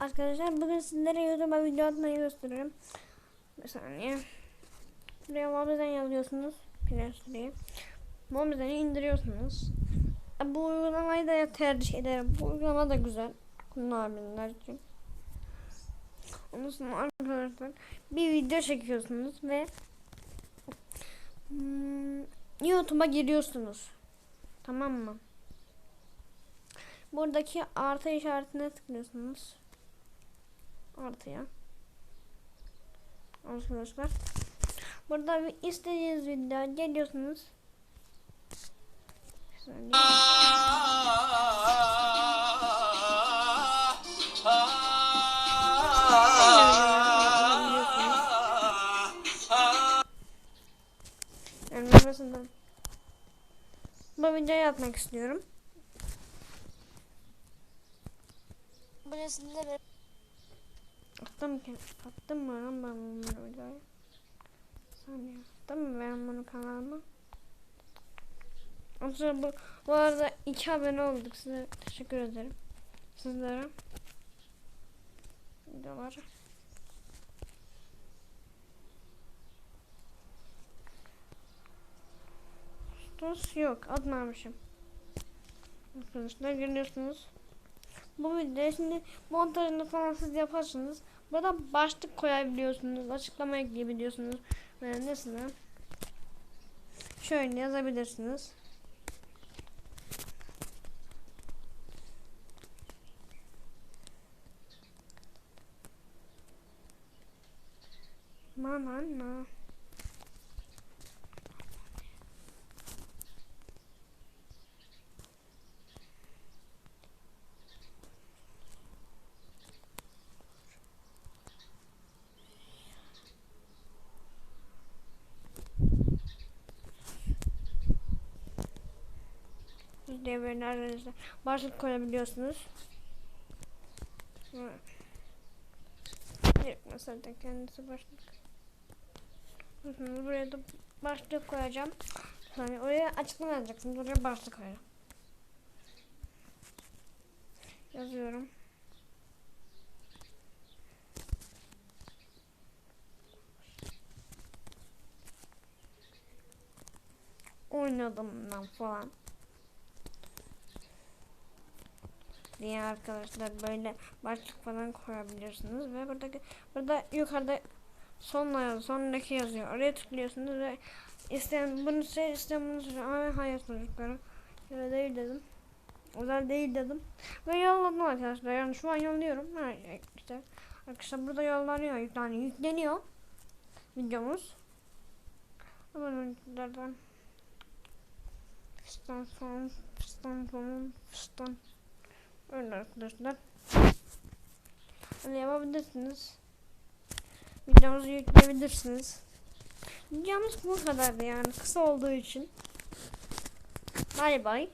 arkadaşlar bugün sizlere YouTube'a video atmayı gösteriyorum. Bir saniye. Buraya Mobizen yazıyorsunuz. Play Store'ya. Mobizen'i indiriyorsunuz. Bu uygulamayı da tercih ederim. Bu uygulama da güzel. Kullanabilenler için. Ondan sonra arkadaşlar bir video çekiyorsunuz ve hmm, YouTube'a giriyorsunuz. Tamam mı? Buradaki artı işaretine tıklıyorsunuz. Artıya. Arkadaşlar. Burada istediğiniz video geliyorsunuz. Yani mesela bu videoyu atmak istiyorum. Burasında Attım. Attım mı lan ben bunları videoya? Saniye. Attım mı ben bunu kanalıma? Aslında bu, bu arada iki abone olduk. Size teşekkür ederim. Sizlere. Videolar. Stos yok. Atmamışım. Arkadaşlar görüyorsunuz. Bu şimdi montajını falan siz yaparsınız. Burada başlık koyabiliyorsunuz. Açıklama ekleyebiliyorsunuz. Ve nesine? Şöyle yazabilirsiniz. Manana. Böyle arkadaşlar başlık koyabiliyorsunuz. Evet. Mesela da kendisi başlık. Buraya da başlık koyacağım. Hani oraya açıklama yazacaksınız. Oraya başlık koyacağım. Yazıyorum. Oynadım ben falan. Diye arkadaşlar böyle başlık falan koyabilirsiniz ve buradaki burada yukarıda sonla yazıyor, sonraki yazıyor. Oraya tıklıyorsunuz ve isteyen bunu seç, isteyen bunu seç ama hayır çocuklara. Öyle değil dedim. Özel değil dedim. Ve yolladım arkadaşlar. Yani şu an yolluyorum. Ha, işte arkadaşlar burada yollanıyor. Yani yükleniyor videomuz. Hemen öncelerden fistan son fistan son fistan Öyle arkadaşlar. Hani yapabilirsiniz. Videomuzu yükleyebilirsiniz. Videomuz bu kadardı yani kısa olduğu için. Bay bay.